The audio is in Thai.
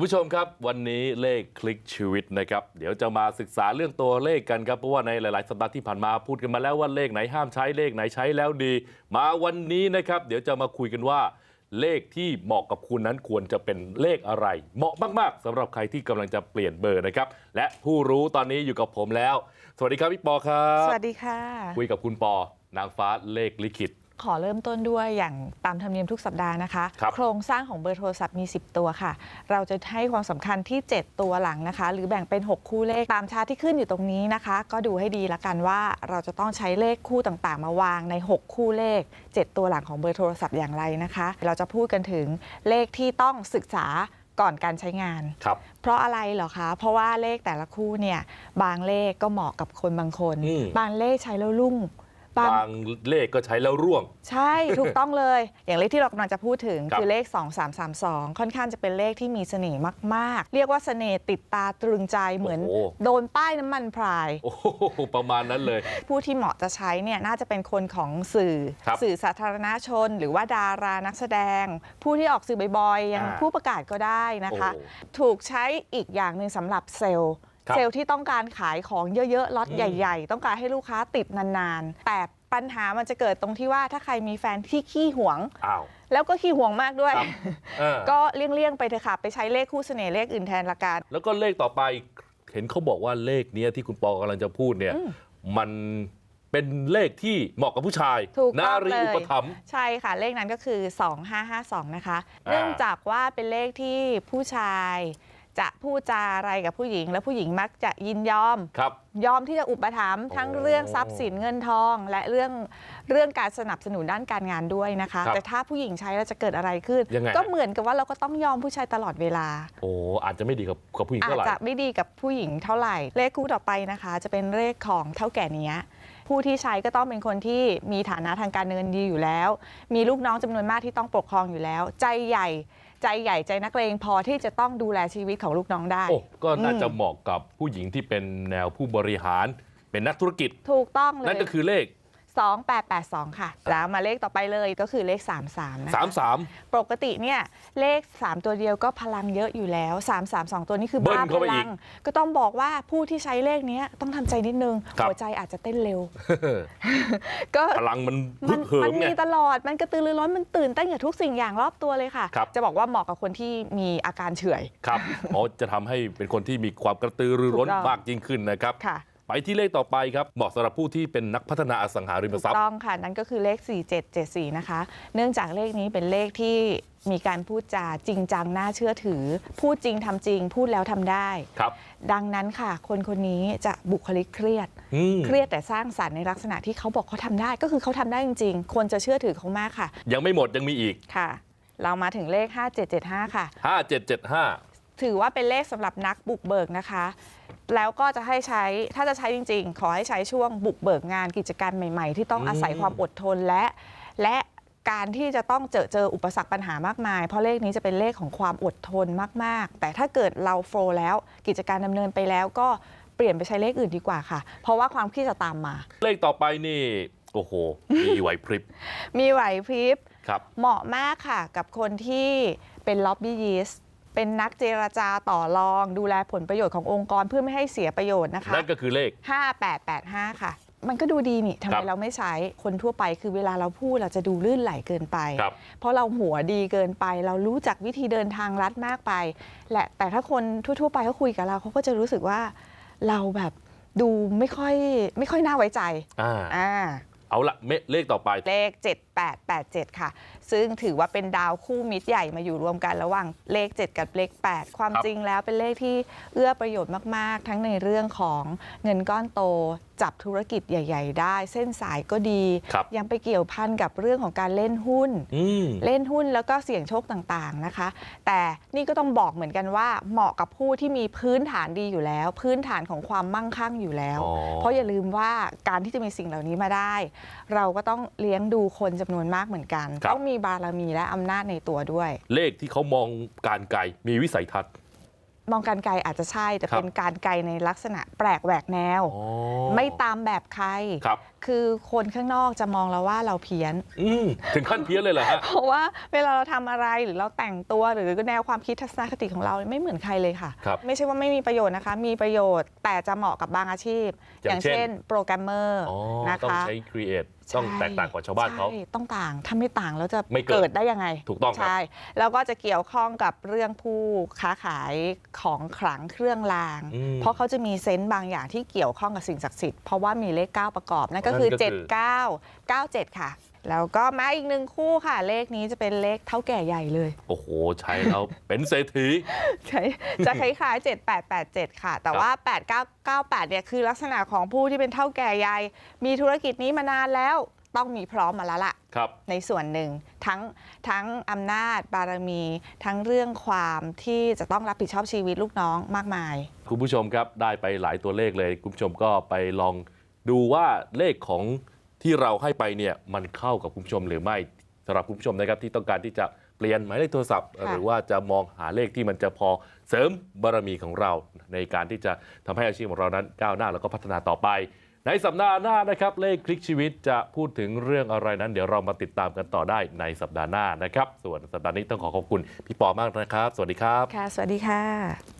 คุณผู้ชมครับ วันนี้เลขคลิกชีวิตนะครับ เดี๋ยวจะมาศึกษาเรื่องตัวเลขกันครับ เพราะว่าในหลาย ๆ สัปดาห์ที่ผ่านมาพูดกันมาแล้วว่าเลขไหนห้ามใช้เลขไหนใช้แล้วดี มาวันนี้นะครับ เดี๋ยวจะมาคุยกันว่า เลขที่เหมาะกับคุณนั้นควรจะเป็นเลขอะไร เหมาะมาก ๆสำหรับใครที่กำลังจะเปลี่ยนเบอร์นะครับ และผู้รู้ตอนนี้อยู่กับผมแล้ว สวัสดีครับพี่ปอครับ สวัสดีค่ะ คุยกับคุณปอนางฟ้าเลขลิขิต ขอเริ่มต้นด้วยอย่างตามธรรมเนียมทุกสัปดาห์นะคะครับโครงสร้างของเบอร์โทรศัพท์มี 10 ตัวค่ะ เราจะให้ความสำคัญที่ 7 ตัวหลังนะคะ หรือแบ่งเป็น 6 คู่เลขตามชาร์ตที่ขึ้นอยู่ตรงนี้นะคะ ก็ดูให้ดีละกันว่าเราจะต้องใช้เลขคู่ต่างๆ มาวางใน 6 คู่เลข 7 ตัวหลังของเบอร์โทรศัพท์อย่างไรนะคะ เราจะพูดกันถึงเลขที่ต้องศึกษาก่อนการใช้งานครับเพราะอะไรเหรอคะ เพราะว่าเลขแต่ละคู่เนี่ย บางเลขก็เหมาะกับคนบางคนอืมบางเลขใช้แล้วรุ่ง บางบางเลขก็ใช้แล้วร่วง ใช่ถูกต้องเลย อย่างเลขที่เรากำลังจะพูดถึงครับคือเลข 2332 ค่อนข้างจะเป็นเลขที่มีเสน่ห์มาก ๆ เรียกว่าเสน่ห์ติดตาตรึงใจเหมือน โอ้โห โดนป้ายน้ำมันพราย โอ้โหประมาณนั้นเลย ผู้ที่เหมาะจะใช้เนี่ยน่าจะเป็นคนของสื่อ ครับสื่อสาธารณชน หรือว่าดารานักแสดง ผู้ที่ออกสื่อบ่อยๆอย่างอ่าผู้ประกาศก็ได้นะคะ โอ้ถูกใช้อีกอย่างหนึ่งสำหรับเซลล์ครับ เซลล์ที่ต้องการขายของเยอะๆล็อตอืมใหญ่ ๆ ต้องการให้ลูกค้าติดนานๆ แต่ปัญหามันจะเกิดตรงที่ว่าถ้าใครมีแฟนที่ขี้หวง อ้าว แล้วก็ขี้หวงมากด้วย ครับเออ ก็เลี่ยงๆไปเถอะค่ะ ไปใช้เลขคู่เสน่ห์เลขอื่นแทนละกัน แล้วก็เลขต่อไปเห็นเขาบอกว่าเลขเนี้ยที่คุณปอกำลังจะพูดเนี่ยอืมมันเป็นเลขที่เหมาะกับผู้ชาย ถูกนาต้องรีเลย อุปถัมภ์ ใช่ค่ะเลขนั้นก็คือ 2552 นะคะ อ่า เนื่องจากว่าเป็นเลขที่ผู้ชาย จะพูดจาอะไรกับผู้หญิง และผู้หญิงมักจะยินยอม ครับ ยอมที่จะอุปถัมภ์โอ้ทั้งเรื่องทรัพย์สินเงินทอง และเรื่องเรื่องการสนับสนุนด้านการงานด้วยนะคะ ครับแต่ถ้าผู้หญิงใช้แล้วจะเกิดอะไรขึ้น ยังไง ก็เหมือนกับว่าเราก็ต้องยอมผู้ชายตลอดเวลา โอ้อาจจะไม่ดีกับกับผู้หญิงอาเท่าจไหร่ จะไม่ดีกับผู้หญิงเท่าไหร่ เลขคู่ต่อไปนะคะ จะเป็นเลขของเท่าแก่เนี้ย ผู้ที่ใช้ก็ต้องเป็นคนที่มีฐานะทางการเงินดีอยู่แล้ว มีลูกน้องจำนวนมากที่ต้องปกครองอยู่แล้ว ใจใหญ่ ใจใหญ่ใจนักเลงพอที่จะต้องดูแลชีวิตของลูกน้องได้ โอ้ก็น่าอืมจะเหมาะกับผู้หญิงที่เป็นแนวผู้บริหารเป็นนักธุรกิจ ถูกต้องเลย นั่นก็คือเลข 2882 ค่ะ แล้วมาเลขต่อไปเลยก็คือเลข 33 นะคะ33ปกติเนี่ยเลข 3 ตัวเดียวก็พลังเยอะอยู่แล้ว 332 ตัวนี้คือเบิ้ลบ้าเข้าพไปอีลัก ง ก็ต้องบอกว่าผู้ที่ใช้เลขเนี้ยต้องทำใจนิดนึง ครับ หัวใจอาจจะเต้นเร็ว ก็พลังมันพึมันกเหิมัมไง มีตลอดมันกระตือรือร้นมันตื่นเต้นกับทุกสิ่งอย่างรอบตัวเลยค่ะ ครับ จะบอกว่าเหมาะกับคนที่มีอาการเฉื่อย ครับอ๋อจะทำให้เป็นคนที่มีความกระตือรือร้นถูกต้อง มากยิ่งขึ้นนะครับ ค่ะ ไปที่เลขต่อไปครับเหมาะสำหรับผู้ที่เป็นนักพัฒนาอสังหาริมถูกทรัพย์ต้องค่ะ นั่นก็คือเลข 4774 นะคะ เนื่องจากเลขนี้เป็นเลขที่มีการพูดจาจริงจังน่าเชื่อถือ พูดจริงทำจริง พูดแล้วทำได้ครับ ดังนั้นค่ะ คนคนนี้จะบุคลิกเครียดอืมเครียดแต่สร้างสรรค์ในลักษณะที่เขาบอกเขาทำได้ ก็คือเขาทำได้จริง ๆ คนจะเชื่อถือเขามากค่ะ ยังไม่หมดยังมีอีกค่ะ เรามาถึงเลข 5775 ค่ะ 5775 ถือว่าเป็นเลขสำหรับนักบุกเบิกนะคะ แล้วก็จะให้ใช้ถ้าจะใช้จริง ๆ ขอให้ใช้ช่วงบุกเบิกงานกิจการใหม่ ๆ ที่ต้องอืมอาศัยความอดทนและ และการที่จะต้องเจอเจออุปสรรคปัญหามากมาย เพราะเลขนี้จะเป็นเลขของความอดทนมาก ๆ แต่ถ้าเกิดเราโฟลว์แล้วกิจการดำเนินไปแล้วก็เปลี่ยนไปใช้เลขอื่นดีกว่าค่ะ เพราะว่าความเครียดจะตามมา เลขต่อไปนี่โอ้โห มีไหวพริบ มีไหวพริบครับเหมาะมากค่ะกับคนที่เป็นล็อบบี้ยิส เป็นนักเจรจาต่อรองดูแลผลประโยชน์ขององค์กรเพื่อไม่ให้เสียประโยชน์นะคะนั่นก็คือเลข 5885 ค่ะ มันก็ดูดีนี่ทำครัไมบเราไม่ใช้คนทั่วไปคือเวลาเราพูดเราจะดูลื่นไหลเกินไป ครับเพราะเราหัวดีเกินไป เรารู้จักวิธีเดินทางลัดมากไป และแต่ถ้าคนทั่ว ๆ ไปเขาคุยกับเราเขาก็จะรู้สึกว่าเราแบบดูไม่ค่อยไม่ค่อยน่าไว้ใจอ่า อ่าเอาละเมเลขต่อไป เลข 7887 ค่ะ ซึ่งถือว่าเป็นดาวคู่มิตรใหญ่มาอยู่รวมกันระหว่างเลข 7 กับเลข 8 ความครับจริงแล้วเป็นเลขที่เอื้อประโยชน์มาก ๆ ทั้งในเรื่องของเงินก้อนโตจับธุรกิจใหญ่ ๆ ได้ เส้นสายก็ดี ครับยังไปเกี่ยวพันกับเรื่องของการเล่นหุ้น อืม เล่นหุ้นแล้วก็เสี่ยงโชคต่างๆนะคะ แต่นี่ก็ต้องบอกเหมือนกันว่าเหมาะกับผู้ที่มีพื้นฐานดีอยู่แล้ว พื้นฐานของความมั่งคั่งอยู่แล้ว อ๋อ เพราะอย่าลืมว่าการที่จะมีสิ่งเหล่านี้มาได้ เราก็ต้องเลี้ยงดูคนจำนวนมากเหมือนกัน ครับ ต้องมีบารมีและอำนาจในตัวด้วย เลขที่เขามองการไกลมีวิสัยทัศน์ มองการไกลอาจจะใช่แต่ครับ เป็นการไกลในลักษณะแปลกแหวกแนวอ๋อไม่ตามแบบใคร ครับคือคนข้างนอกจะมองเราว่าเราเพี้ยน อืมถึงขั้นเพี้ยนเลยเหรอฮะ เพราะว่าเวลาเราทำอะไรหรือเราแต่งตัวหรือแนวความคิดทัศนคติของเราไม่เหมือนใครเลยค่ะ ครับไม่ใช่ว่าไม่มีประโยชน์นะคะ มีประโยชน์แต่จะเหมาะกับบางอาชีพอย่างเช่นโปรแกรมเมอร์อ๋อนะต้องคะใช้ create ต้องใช่แตกต่างกว่าชาวบ้านเขา ใช่ต้องต่างถ้าไม่ต่างแล้วจะไม่เกิดดได้ยังไงถูกต้องครับ ใช่แล้วก็จะเกี่ยวข้องกับเรื่องผู้ค้าขายของขลังเครื่องราง อืม เพราะเขาจะมีเซนต์บางอย่างที่เกี่ยวข้องกับสิ่งศักดิ์สิทธิ์เพราะว่ามีเลข9ประกอบนั่นก็คือนั่นก็คือ 79 97 ค่ะ แล้วก็มาอีกหนึ่งคู่ค่ะ เลขนี้จะเป็นเลขเท่าแก่ใหญ่เลย โอ้โห ใช้แล้ว เป็นเศรษฐี ใช่จะคล้ายๆ 7887 ค่ะ แต่ว่า 8998 เนี่ยคือลักษณะของผู้ที่เป็นเท่าแก่ใหญ่ มีธุรกิจนี้มานานแล้วต้องมีพร้อมมาแล้วล่ะ ครับ ในส่วนหนึ่งทั้งทั้งอำนาจบารมี ทั้งเรื่องความที่จะต้องรับผิดชอบชีวิตลูกน้องมากมาย คุณผู้ชมครับได้ไปหลายตัวเลขเลย คุณผู้ชมก็ไปลอง ดูว่าเลขของที่เราให้ไปเนี่ยมันเข้ากับคุณผู้ชมหรือไม่สำหรับคุณผู้ชมนะครับที่ต้องการที่จะเปลี่ยนหมายเลขโทรศัพท์ค่ะหรือว่าจะมองหาเลขที่มันจะพอเสริมบารมีของเราในการที่จะทำให้อาชีพของเรานั้นก้าวหน้าแล้วก็พัฒนาต่อไป ในสัปดาห์หน้านะครับเลขคลิกชีวิตจะพูดถึงเรื่องอะไรนั้น เดี๋ยวเรามาติดตามกันต่อได้ในสัปดาห์หน้านะครับ ส่วนสัปดาห์นี้ต้องขอขอบคุณพี่ปอมากนะครับ สวัสดีครับค่ะสวัสดีค่ะ